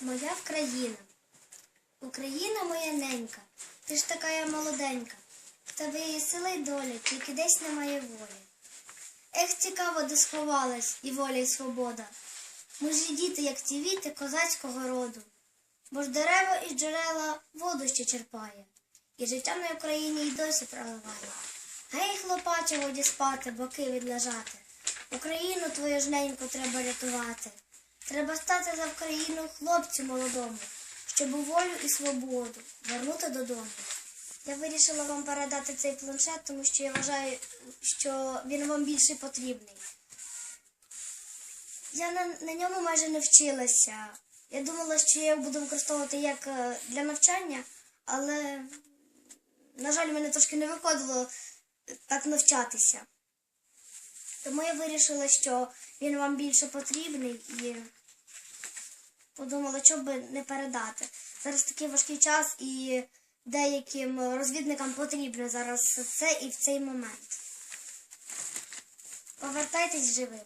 Моя Вкраїна. Україна моя ненька, ти ж така я молоденька. В тебе є сила й доля, тільки десь немає волі. Ех, цікаво, де сховалась і воля, і свобода. Ми ж і діти, як ті віти козацького роду. Бо ж дерева і джерела воду ще черпає, і життя на Україні й досі проливає. Гей, хлопаче, годі спати, боки відлежати. Україну твою ж неньку треба рятувати. Треба стати за Україну хлопцю молодому, щоб у волю і свободу вернути додому. Я вирішила вам передати цей планшет, тому що я вважаю, що він вам більше потрібний. Я на, на ньому майже не вчилася. Я думала, що я його буду використовувати як е, для навчання, але, на жаль, мене трошки не виходило е, так навчатися. Тому я вирішила, що він вам більше потрібний і подумала, що би не передати. Зараз такий важкий час і деяким розвідникам потрібно зараз це і в цей момент. Повертайтесь живим.